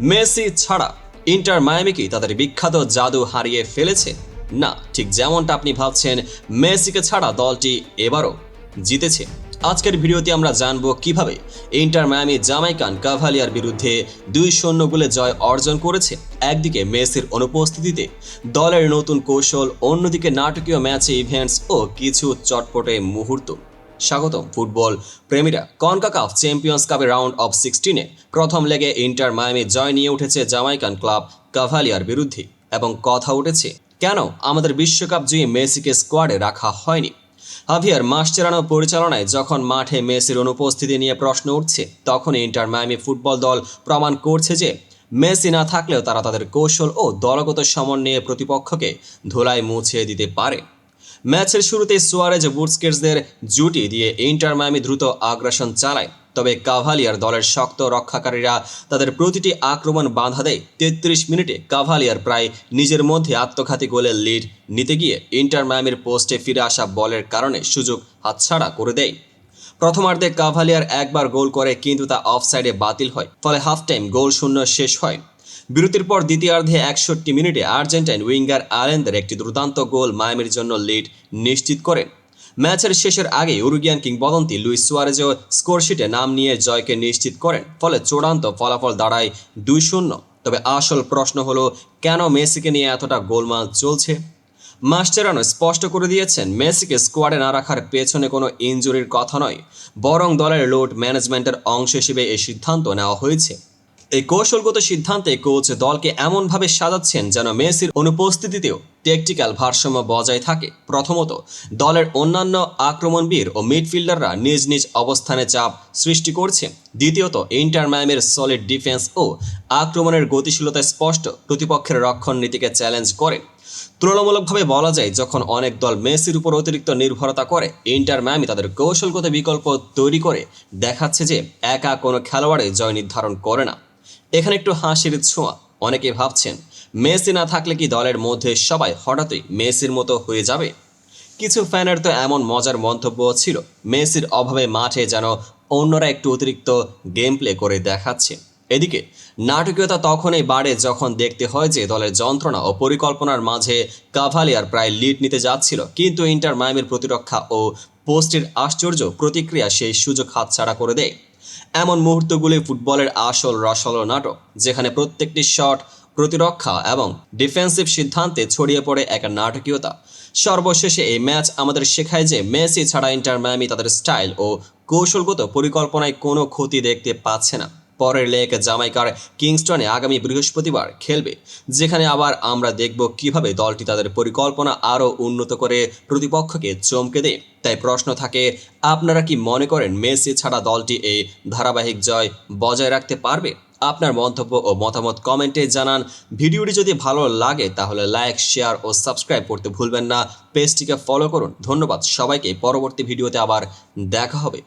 Messi ছাড়া Inter Miami কি তাদের বিখ্যাত জাদু হারিয়ে ফেলেছে? না, ঠিক যেমনটা আপনি ভাবছেন, মেসিকে ছাড়া দলটি এবারও জিতেছে। আজকের ভিডিওতে আমরা জানব কীভাবে ইন্টার মায়ামি জামাইকান কাভালিয়ার বিরুদ্ধে দুই শূন্য গোলে জয় অর্জন করেছে। একদিকে মেসির অনুপস্থিতিতে দলের নতুন কৌশল, অন্যদিকে নাটকীয় ম্যাচে ইভেন্টস ও কিছু চটপটে মুহূর্ত। স্বাগতম ফুটবল প্রেমীরা। কনকাকাফ চ্যাম্পিয়ন্স কাপের রাউন্ড অফ সিক্সটিনে প্রথম লেগে ইন্টার মায়ামি জয় নিয়ে উঠেছে জামাইকান ক্লাব কাভালিয়ার বিরুদ্ধে। এবং কথা উঠেছে, কেন আমাদের বিশ্বকাপ জয়ী মেসিকে স্কোয়াডে রাখা হয়নি? হাভিয়ার মাসচেরানো পরিচালনায় যখন মাঠে মেসির অনুপস্থিতি নিয়ে প্রশ্ন উঠছে তখন ইন্টার মায়ামি ফুটবল দল প্রমাণ করছে যে, মেসি না থাকলেও তারা তাদের কৌশল ও দলগত সমন্বয়ে প্রতিপক্ষকে ধুলায় মুছে দিতে পারে। ম্যাচের শুরুতে সুয়ারেজ বুটস্কেটসদের জুটি দিয়ে ইন্টার মায়ামি দ্রুত আগ্রাসন চালায়, তবে কাভালিয়ার দলের শক্ত রক্ষাকারীরা তাদের প্রতিটি আক্রমণ বাধা দেয়। তেত্রিশ মিনিটে কাভালিয়ার প্রায় নিজের মধ্যে আত্মঘাতী গোলের লিড নিতে গিয়ে ইন্টার মায়ামির পোস্টে ফিরে আসা বলের কারণে সুযোগ হাতছাড়া করে দেয়। প্রথমার্ধে কাভালিয়ার একবার গোল করে কিন্তু তা অফসাইডে বাতিল হয়, ফলে হাফ টাইম গোল শূন্য শেষ হয়। বিরতির পর দ্বিতীয়ার্ধে একষট্টি মিনিটে আর্জেন্টাইন উইঙ্গার আলেন্দের একটি দুর্দান্ত গোল মায়ামির জন্য লিড নিশ্চিত করেন। ম্যাচের শেষের আগে উরুগিয়ান কিংবদন্তি লুইস সুয়ারেজও স্কোরশিটে নাম নিয়ে জয়কে নিশ্চিত করেন, ফলে চূড়ান্ত ফলাফল দাঁড়ায় দুই শূন্য। তবে আসল প্রশ্ন হলো, কেন মেসিকে নিয়ে এতটা গোলমাল চলছে? মাস্টেরানো স্পষ্ট করে দিয়েছেন, মেসিকে স্কোয়াডে না রাখার পেছনে কোনো ইনজুরির কথা নয়, বরং দলের লোড ম্যানেজমেন্টের অংশ হিসেবে এই সিদ্ধান্ত নেওয়া হয়েছে। এই কৌশলগত সিদ্ধান্তে কোচ দলকে এমনভাবে সাজাচ্ছেন যেন মেসির অনুপস্থিতিতেও টেকটিক্যাল ভারসাম্য বজায় থাকে। প্রথমত, দলের অন্যান্য আক্রমণবীর ও মিডফিল্ডাররা নিজ নিজ অবস্থানে চাপ সৃষ্টি করছে দ্বিতীয়ত, ইন্টার মায়ামের সলিড ডিফেন্স ও আক্রমণের গতিশীলতা স্পষ্ট প্রতিপক্ষের রক্ষণ নীতিকে চ্যালেঞ্জ করে। তুলনামূলকভাবে বলা যায়, যখন অনেক দল মেসির উপর অতিরিক্ত নির্ভরতা করে, ইন্টার ম্যামি তাদের কৌশলগত বিকল্প তৈরি করে দেখাচ্ছে যে একা কোনো খেলোয়াড়ে জয় নির্ধারণ করে না। এখানে একটু হাসির ছোঁয়া। অনেকে ভাবছেন, মেসি না থাকলে কি দলের মধ্যে সবাই হঠাৎই মেসির মতো হয়ে যাবে? কিছু ফ্যানের তো এমন মজার মন্তব্য ছিল, মেসির অভাবে মাঠে যেন অন্যরা একটু অতিরিক্ত গেম প্লে করে দেখাচ্ছে। এদিকে, নাটকীয়তা তখনই বাড়ে যখন দেখতে হয় যে দলের যন্ত্রণা ও পরিকল্পনার মাঝে কাভালিয়ার প্রায় লিড নিতে যাচ্ছিল। কিন্তু ইন্টার মায়ামির প্রতিরক্ষা ও পোস্টের আশ্চর্য প্রতিক্রিয়া সেই সুযোগ হাতছাড়া করে দেয়। এমন মুহূর্তগুলি ফুটবলের আসল রসল নাটক যেখানে প্রত্যেকটি শট প্রতিরক্ষা এবং ডিফেন্সিভ সিদ্ধান্তে ছড়িয়ে পড়ে এক নাটকীয়তা। সর্বশেষে এই ম্যাচ আমাদের শেখায় যে মেসি ছাড়া ইন্টার মায়ামি তাদের স্টাইল ও কৌশলগত পরিকল্পনায় কোনো ক্ষতি দেখতে পাচ্ছে না। পরের লেক জামাইকার কিংস্টনে আগামী বৃহস্পতিবার খেলবে, যেখানে আবার আমরা দেখব কীভাবে দলটি তাদের পরিকল্পনা আরও উন্নত করে প্রতিপক্ষকে চমকে দেয়। তাই প্রশ্ন থাকে, আপনারা কি মনে করেন মেসি ছাড়া দলটি এই ধারাবাহিক জয় বজায় রাখতে পারবে? আপনার মন্তব্য ও মতামত কমেন্টে জানান। ভিডিওটি যদি ভালো লাগে, তাহলে লাইক, শেয়ার ও সাবস্ক্রাইব করতে ভুলবেন না। পেজটিকে ফলো করুন। ধন্যবাদ। সবাইকে পরবর্তী ভিডিওতে আবার দেখা হবে।